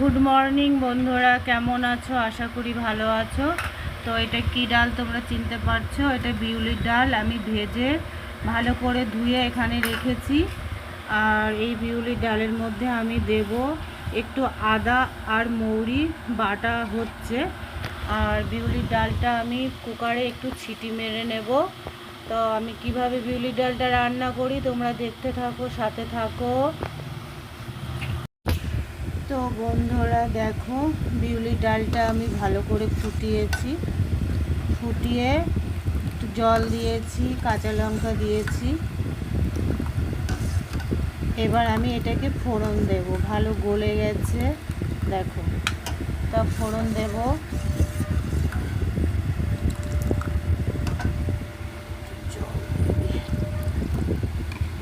Good morning বন্ধুরা, কেমন আছো? আশা করি ভালো আছো। তো এটা কি ডাল তোমরা চিনতে পারছ? এটা বিউলির ডাল, আমি ভেজে ভালো করে ধুয়ে এখানে রেখেছি। আর এই বিউলির ডালের মধ্যে আমি দেব একটু আদা আর মৌরি বাটা হচ্ছে। আর বিউলির ডালটা আমি কুকারে একটু ছিটি মেরে নেব। তো আমি কীভাবে বিউলির ডালটা রান্না করি তোমরা দেখতে থাকো, সাথে থাকো। তো বন্ধুরা দেখো, বিউলির ডালটা আমি ভালো করে ফুটিয়েছি। ফুটিয়ে একটু জল দিয়েছি, কাঁচা লঙ্কা দিয়েছি। এবার আমি এটাকে ফোড়ন দেব। ভালো গলে গেছে, দেখো। তা ফোড়ন দেব।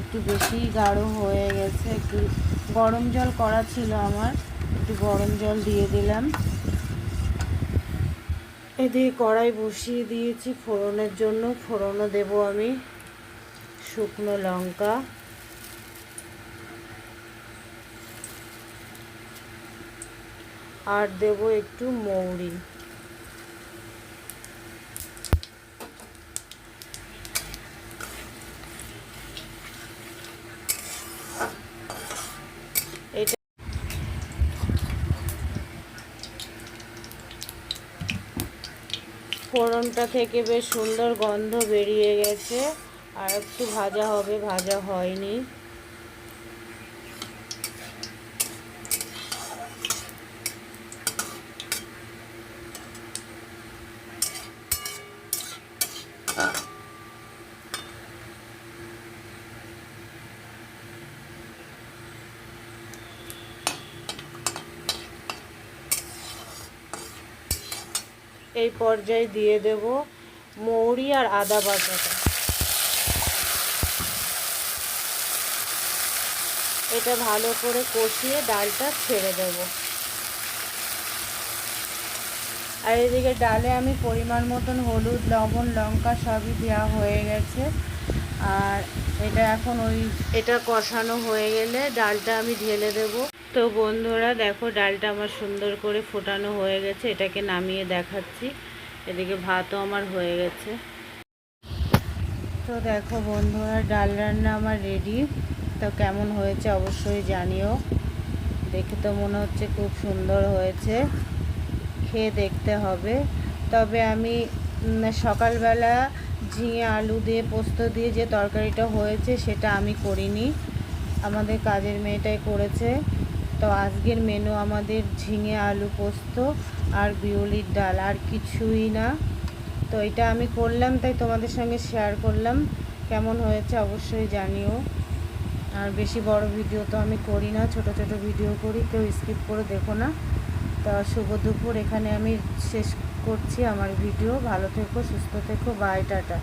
একটু বেশি গাঢ় হয়ে গেছে, একটু গরম জল করা ছিল আমার। একটু গরম জল দিয়ে দিলাম। এদিকে কড়াই বসিয়ে দিয়েছি ফোড়নের জন্য। ফোড়নও দেব আমি। শুকনো লঙ্কা। আর দেব একটু মৌরি এটা ফোড়নটা থেকে বেশ সুন্দর গন্ধ বেরিয়ে গেছে। আর একটু ভাজা হবে ভাজা হয়নি। এই পর্যায়ে দিয়ে দেব মৌরি আর আদা বাটাটা। এটা ভালো করে কষিয়ে ডালটা ছেড়ে দেব। আর এদিকে ডালে আমি পরিমাণ মতন হলুদ, লবণ, লঙ্কা সবই দেওয়া হয়ে গেছে। আর এটা এখন ওই এটা কষানো হয়ে গেলে ডালটা আমি ঢেলে দেবো। তো বন্ধুরা দেখো ডালটা আমার সুন্দর করে ফোটানো হয়ে গেছে এটাকে নামিয়ে দেখাচ্ছি। এদিকে ভাতও আমার হয়ে গেছে। তো দেখো বন্ধুরা ডাল রান্না আমার রেডি তো কেমন হয়েছে অবশ্যই জানিও। দেখে তো মনে হচ্ছে খুব সুন্দর হয়েছে। খেয়ে দেখতে হবে। তবে আমি সকালবেলা ঝিঙে আলু দিয়ে, পোস্ত দিয়ে যে তরকারিটা হয়েছে সেটা আমি করিনি। আমাদের কাজের মেয়েটাই করেছে। তো আজকের মেনু আমাদের ঝিঙে, আলু, পোস্ত আর বিউলির ডাল, আর কিছুই না। তো এটা আমি করলাম, তাই তোমাদের সঙ্গে শেয়ার করলাম। কেমন হয়েছে অবশ্যই জানিও। আর বেশি বড় ভিডিও তো আমি করি না, ছোট ছোট ভিডিও করি, কেউ স্কিপ করে দেখো না। তো শুভ দুপুর, এখানে আমি শেষ করছি আমার ভিডিও। ভালো থেকো সুস্থ থেকো বাই টাটা।